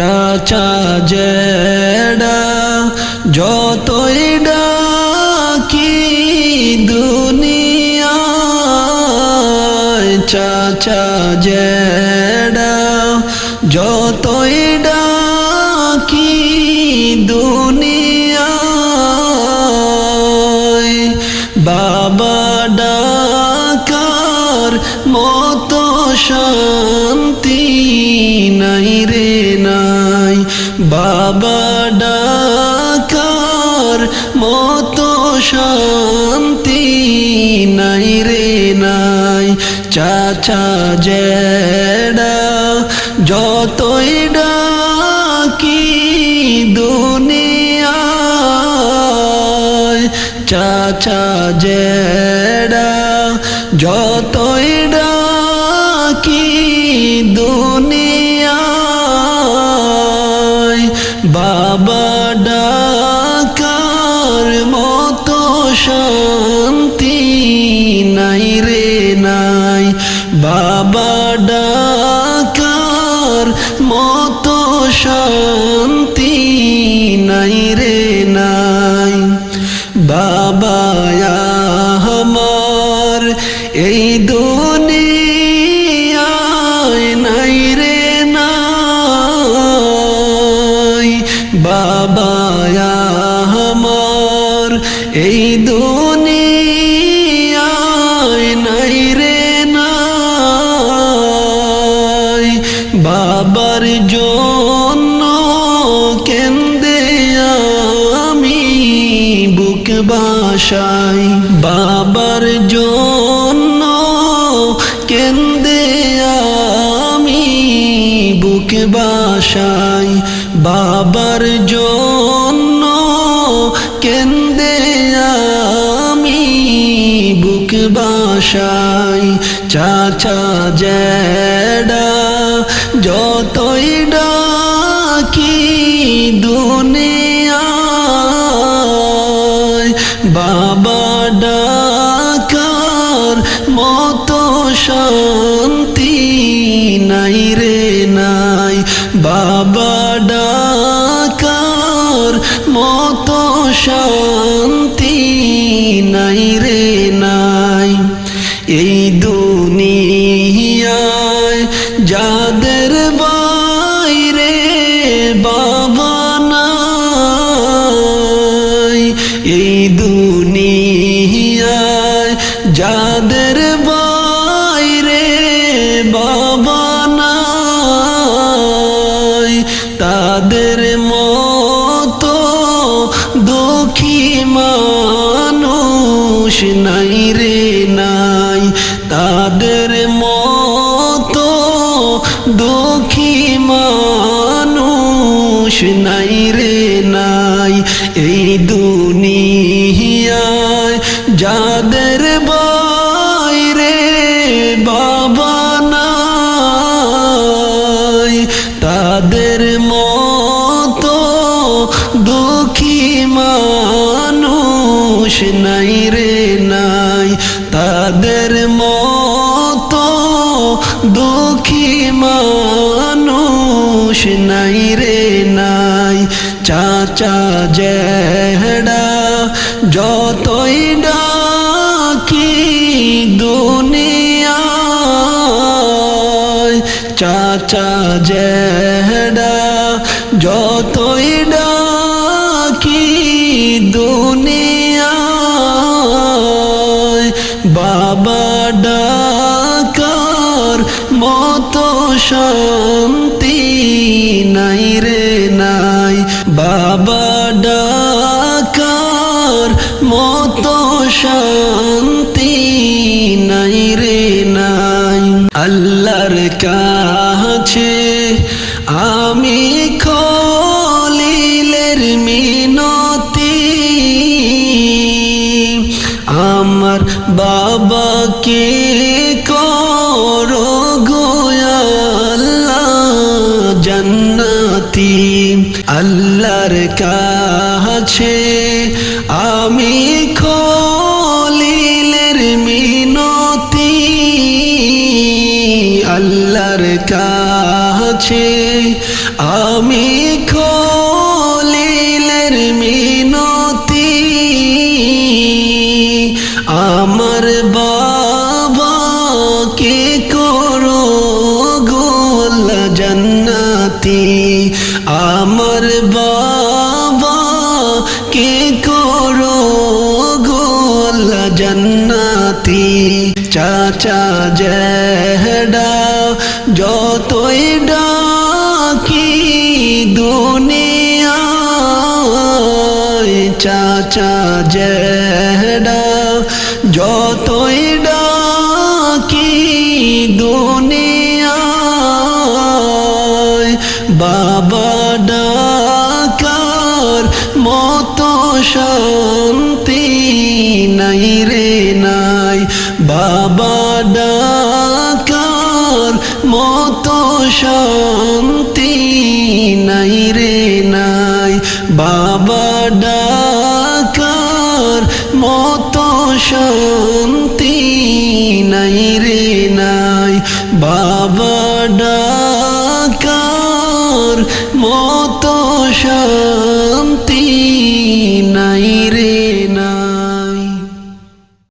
চাচা জেডা, যতই ডাকি দুনিয়ায়, চাচা জেডা, যতই ডাকি দুনিয়ায়, বাবা ডাকার মতো শান্তি নাই রে নাই বাবা ডাকার মতো শান্তি নাই রে নাই। চাচা জেডা যতই ডাকি দুনিয়ায়। চাচা জেডা যতই ডাকি দুনিয়ায় বাবা ডাকার মতো শান্তি নাই রে নাই। বাবা ডাকার মতো শান্তি নাই রে নাই। বাবা আমার এই দুনিয়ায় এই দুনিয়ায় নাই রে নাই। বাবার জন্য কেন্দে আমি বুক বাসাই। বাবার জন্য কেন্দে আমি বুক বাসাই। বাবার জন্য কেন্দে বাসাই চাচা জেডা যতই ডাকি দুনিয়ায়, বাবা ডাকার মতো শান্তি নাই রে নাই, বাবা ডাকার মতো শান্তি তাদের মতো দুঃখী মানুষ নাই রে নাই। তাদের মতো দুঃখী মানুষ নাই রে নাই। এই দুনিয়ায় নাই রে নাই, তাদের মতো দুঃখী মানুষ নাই রে নাই। চাচা জেহডা যতই ডাকি দুনিয়ায়, চাচা জেহডা যতই ডাকি মতো শান্তি নাই রে নাই। বাবা ডাকার মতো শান্তি নাই রে নাই। আল্লাহর কাছে আমি খলিলের মিনতি। আমার বাবাকে জান্নাতি আল্লাহর কাছে আমি খলিলের মিনতি আল্লাহর কাছে আমি খলিলের জন্নতি চাচা জেহডা, যতই ডাকি দুনিয়ায়, চাচা জেহডা, যতই ডাকি দুনিয়ায়, বাবা ডাকার মতো শান্তি নাই বাবা ডাকার মতো শান্তি নাই রে নাই। বাবা ডাকার মতো শান্তি নাই রে নাই। বাবা ডাকার মতো শান্তি নাই